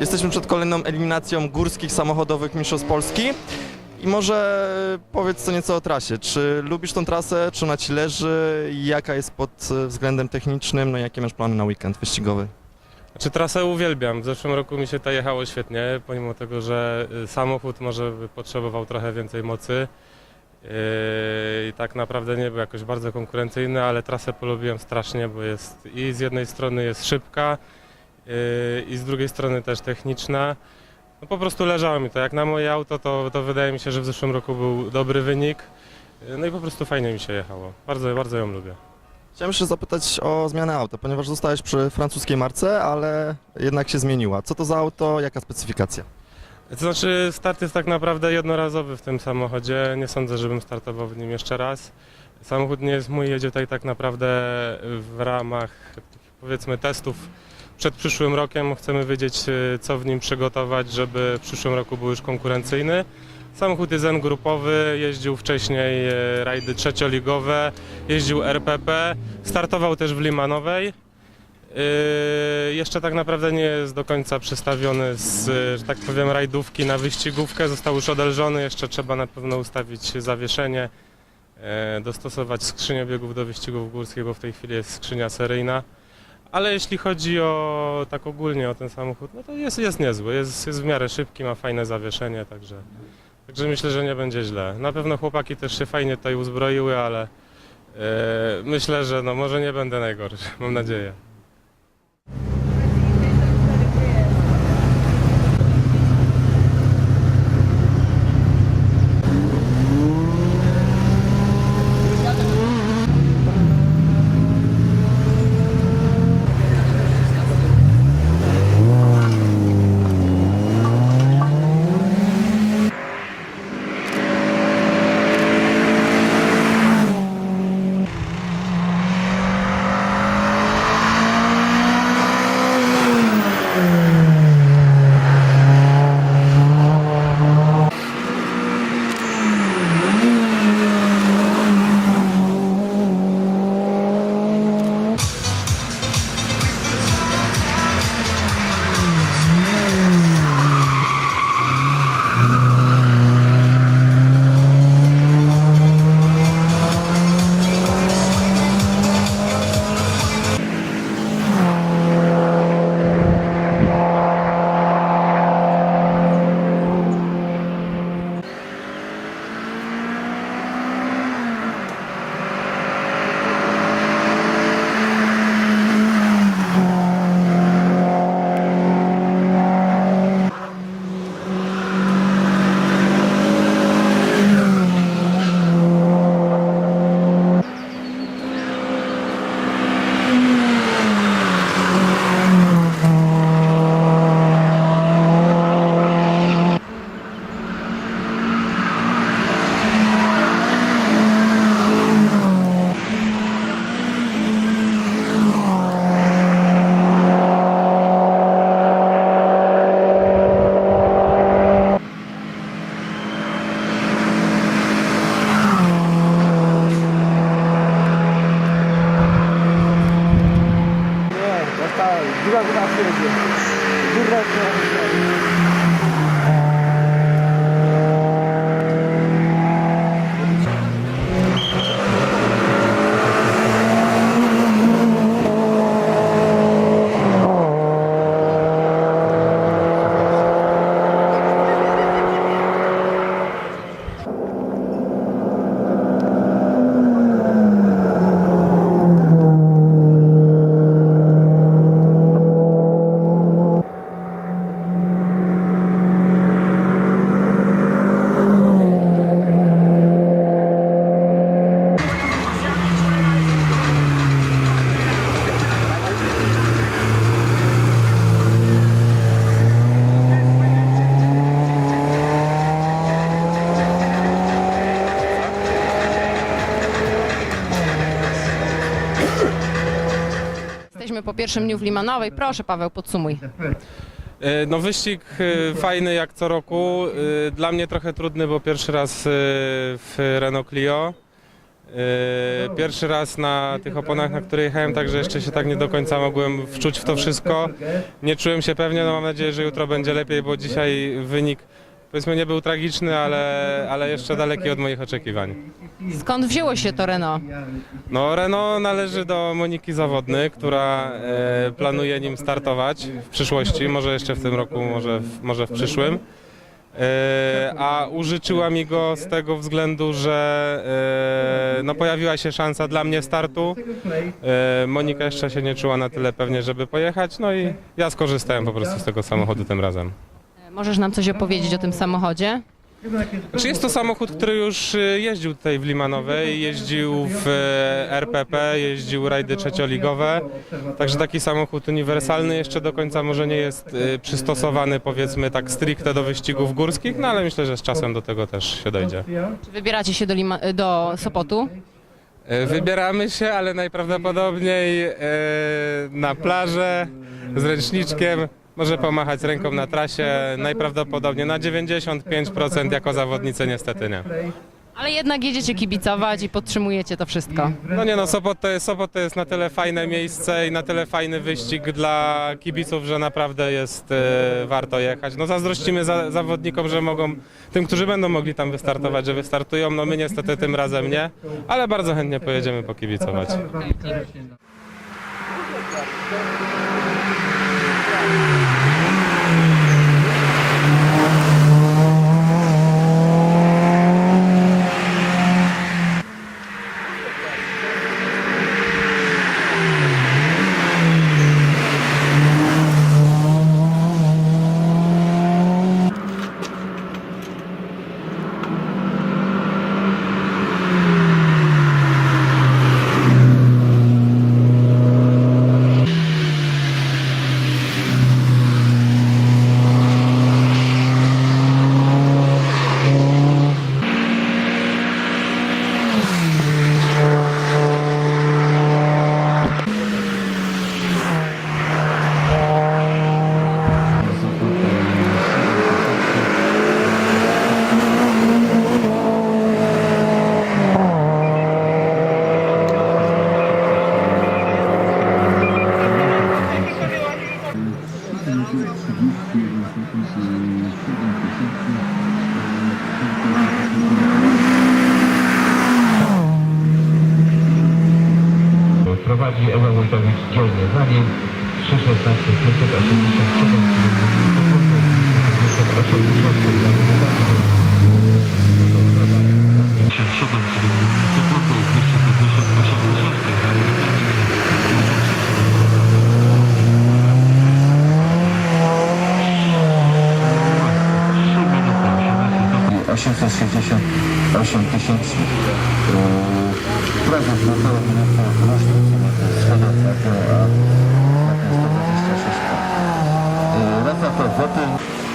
Jesteśmy przed kolejną eliminacją górskich samochodowych mistrzostw Polski. I może powiedz co nieco o trasie. Czy lubisz tą trasę, czy ona ci leży? Jaka jest pod względem technicznym? No jakie masz plany na weekend wyścigowy? Znaczy trasę uwielbiam. W zeszłym roku mi się to jechało świetnie, pomimo tego, że y, samochód może by potrzebował trochę więcej mocy. Yy, I tak naprawdę nie był jakoś bardzo konkurencyjny, ale trasę polubiłem strasznie, bo jest i z jednej strony jest szybka, i z drugiej strony też techniczna. No po prostu leżało mi to. Jak na moje auto, to, to wydaje mi się, że w zeszłym roku był dobry wynik. Yy, No i po prostu fajnie mi się jechało. Bardzo, bardzo ją lubię. Chciałem jeszcze zapytać o zmianę auta, ponieważ zostałeś przy francuskiej marce, ale jednak się zmieniła. Co to za auto, jaka specyfikacja? To znaczy start jest tak naprawdę jednorazowy w tym samochodzie. Nie sądzę, żebym startował w nim jeszcze raz. Samochód nie jest mój, jedzie tutaj tak naprawdę w ramach powiedzmy testów przed przyszłym rokiem. Chcemy wiedzieć, e, co w nim przygotować, żeby w przyszłym roku był już konkurencyjny. Samochód jest N-grupowy, jeździł wcześniej e, rajdy trzecioligowe, jeździł RPP, startował też w Limanowej. Yy, jeszcze tak naprawdę nie jest do końca przestawiony z, że tak powiem, rajdówki na wyścigówkę. Został już odelżony, jeszcze trzeba na pewno ustawić zawieszenie, e, dostosować skrzynię biegów do wyścigów górskich, bo w tej chwili jest skrzynia seryjna. Ale jeśli chodzi o tak ogólnie o ten samochód, no to jest, jest niezły, jest, jest w miarę szybki, ma fajne zawieszenie, także, także myślę, że nie będzie źle. Na pewno chłopaki też się fajnie tutaj uzbroiły, ale e, myślę, że no może nie będę najgorszy, mam nadzieję. Дурак. Pierwszym dniu w Limanowej. Proszę Paweł, podsumuj. E, No wyścig e, fajny jak co roku. E, Dla mnie trochę trudny, bo pierwszy raz w Renault Clio. Pierwszy raz na tych oponach, na które jechałem, także jeszcze się tak nie do końca mogłem wczuć w to wszystko. Nie czułem się pewnie, no mam nadzieję, że jutro będzie lepiej, bo dzisiaj wynik powiedzmy nie był tragiczny, ale, ale jeszcze daleki od moich oczekiwań. Skąd wzięło się to Renault? No Renault należy do Moniki Zawodny, która e, planuje nim startować w przyszłości, może jeszcze w tym roku, może w, może w przyszłym. E, a użyczyła mi go z tego względu, że e, no, pojawiła się szansa dla mnie startu. E, Monika jeszcze się nie czuła na tyle pewnie, żeby pojechać, no i ja skorzystałem po prostu z tego samochodu tym razem. Możesz nam coś opowiedzieć o tym samochodzie? Znaczy jest to samochód, który już y, jeździł tutaj w Limanowej, jeździł w e, RPP, jeździł rajdy trzecioligowe, także taki samochód uniwersalny jeszcze do końca może nie jest y, przystosowany powiedzmy tak stricte do wyścigów górskich, no ale myślę, że z czasem do tego też się dojdzie. Czy wybieracie się do, Lima, do Sopotu? E, Wybieramy się, ale najprawdopodobniej e, na plażę z ręczniczkiem, może pomachać ręką na trasie, najprawdopodobniej na 95% jako zawodnicy niestety nie. Ale jednak jedziecie kibicować i podtrzymujecie to wszystko. No nie no, Sopot to, jest, Sopot to jest na tyle fajne miejsce i na tyle fajny wyścig dla kibiców, że naprawdę jest e, warto jechać. No zazdrościmy za, zawodnikom, że mogą, tym, którzy będą mogli tam wystartować, że wystartują. No my niestety tym razem nie, ale bardzo chętnie pojedziemy pokibicować. Dzielnie za nim 316 587 868 tysięcy. Prezes na to minuty różnicy między Szwedocją a 126. Rasa to.